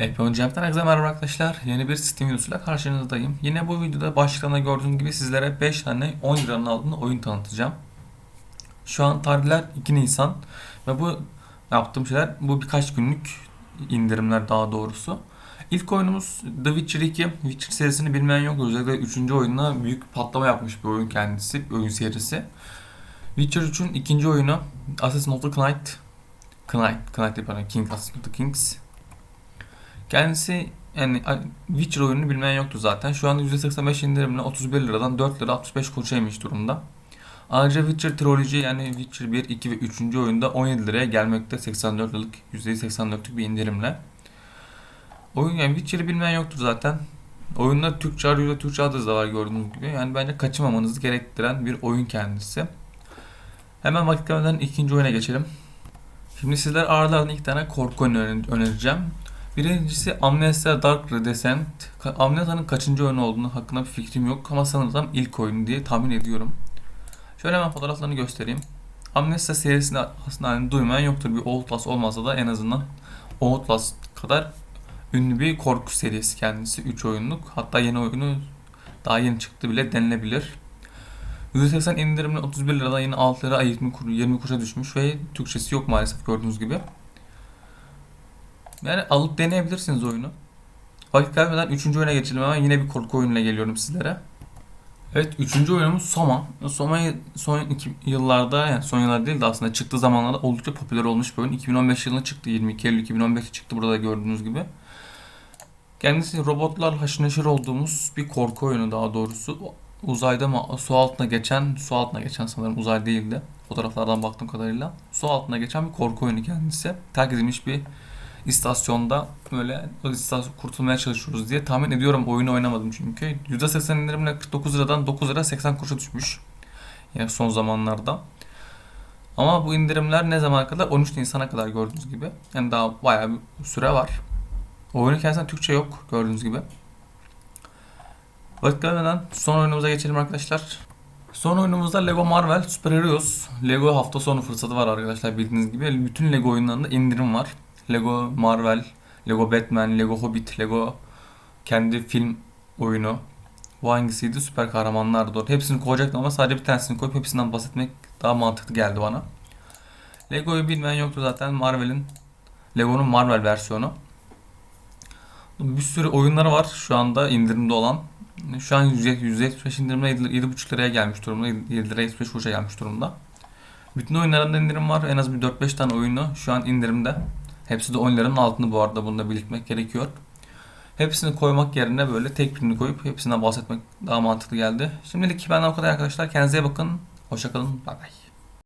Epey Oyuncak'tan herkese merhaba arkadaşlar. Yeni bir Steam videosuyla karşınızdayım. Yine bu videoda başlıklarında gördüğünüz gibi sizlere 5 tane 10 liranın aldığında oyun tanıtacağım. Şu an tarihler 2 Nisan ve bu yaptığım şeyler bu birkaç günlük indirimler daha doğrusu. İlk oyunumuz The Witcher 2. Witcher serisini bilmeyen yok. Özellikle 3. oyununa büyük patlama yapmış bir oyun kendisi, oyun serisi. Witcher 3'ün ikinci oyunu Assassin's of the Knight. Knight, Knight değil pardon, King, Assassin's of the Kings. Kendisi yani Witcher oyununu bilmeyen yoktu zaten. Şu anda %85 indirimle 31 liradan 4 lira 65 kuruşa inmiş durumda. Ayrıca Witcher Trilogy yani Witcher 1, 2 ve 3. oyunda 17 liraya gelmekte 84 liralık %84'lük bir indirimle. Oyun yani Witcher'ı bilmeyen yoktur zaten. Oyunda Türkçe arayüzde Türkçe adresi de var gördüğünüz gibi. Yani bence kaçırmamanızı gerektiren bir oyun kendisi. Hemen vakit kaybeden ikinci oyuna geçelim. Şimdi sizler aralarında iki tane korku oyunu öner- önereceğim. Birincisi Amnesia Dark Descent. Ka- Amnesia'nın kaçıncı oyunu olduğunu hakkında bir fikrim yok ama sanırsam ilk oyunu diye tahmin ediyorum. Şöyle hemen fotoğraflarını göstereyim. Amnesia serisini aslında hani duymayan yoktur. Bir Outlast olmasa da en azından Outlast kadar ünlü bir korku serisi kendisi. 3 oyunluk. Hatta yeni oyunu daha yeni çıktı bile denilebilir. %80 indirimle 31 liradan yine 6 lira 20, kur, 20 kuruşa düşmüş ve Türkçesi yok maalesef gördüğünüz gibi. Yani alıp deneyebilirsiniz oyunu. Vakit kaybeden 3. oyuna geçelim hemen yine bir korku oyunuyla geliyorum sizlere. Evet 3. oyunumuz Soma. Soma'yı son iki yıllarda yani son yıllar değil de aslında çıktığı zamanlarda oldukça popüler olmuş bir oyun. 2015 yılında çıktı 22 Eylül 2015'te çıktı burada gördüğünüz gibi. Kendisi robotlarla haşır neşir olduğumuz bir korku oyunu daha doğrusu. Uzayda mı su altına geçen, su altına geçen sanırım uzay değildi. Fotoğraflardan baktığım kadarıyla. Su altına geçen bir korku oyunu kendisi. Terk edilmiş bir istasyonda böyle istasyon kurtulmaya çalışıyoruz diye tahmin ediyorum. Oyunu oynamadım çünkü. %80 indirimle 49 liradan 9 lira 80 kuruşa düşmüş. Yani son zamanlarda. Ama bu indirimler ne zamana kadar? 13 Nisan'a kadar gördüğünüz gibi. Yani daha bayağı bir süre var. Oyunu kendisinden Türkçe yok gördüğünüz gibi. Vakit kaybeden son oyunumuza geçelim arkadaşlar. Son oyunumuzda Lego Marvel Super Heroes. Lego hafta sonu fırsatı var arkadaşlar bildiğiniz gibi. Bütün Lego oyunlarında indirim var. Lego Marvel, Lego Batman, Lego Hobbit, Lego kendi film oyunu. Bu hangisiydi? Süper kahramanlar doğru. Hepsini koyacaktım ama sadece bir tanesini koyup hepsinden bahsetmek daha mantıklı geldi bana. Lego'yu bilmeyen yoktu zaten. Marvel'in Lego'nun Marvel versiyonu. Bir sürü oyunları var şu anda indirimde olan. Şu an %75 indirimle 7,5 liraya gelmiş durumda. 7 liraya 75 kuruşa gelmiş durumda. Bütün oyunlarında indirim var. En az bir 4-5 tane oyunu şu an indirimde. Hepsi de 10 liranın altında bu arada. Bunu da belirtmek gerekiyor. Hepsini koymak yerine böyle tek birini koyup hepsinden bahsetmek daha mantıklı geldi. Şimdilik benden o kadar arkadaşlar. Kendinize bakın. Hoşçakalın. Bay bay.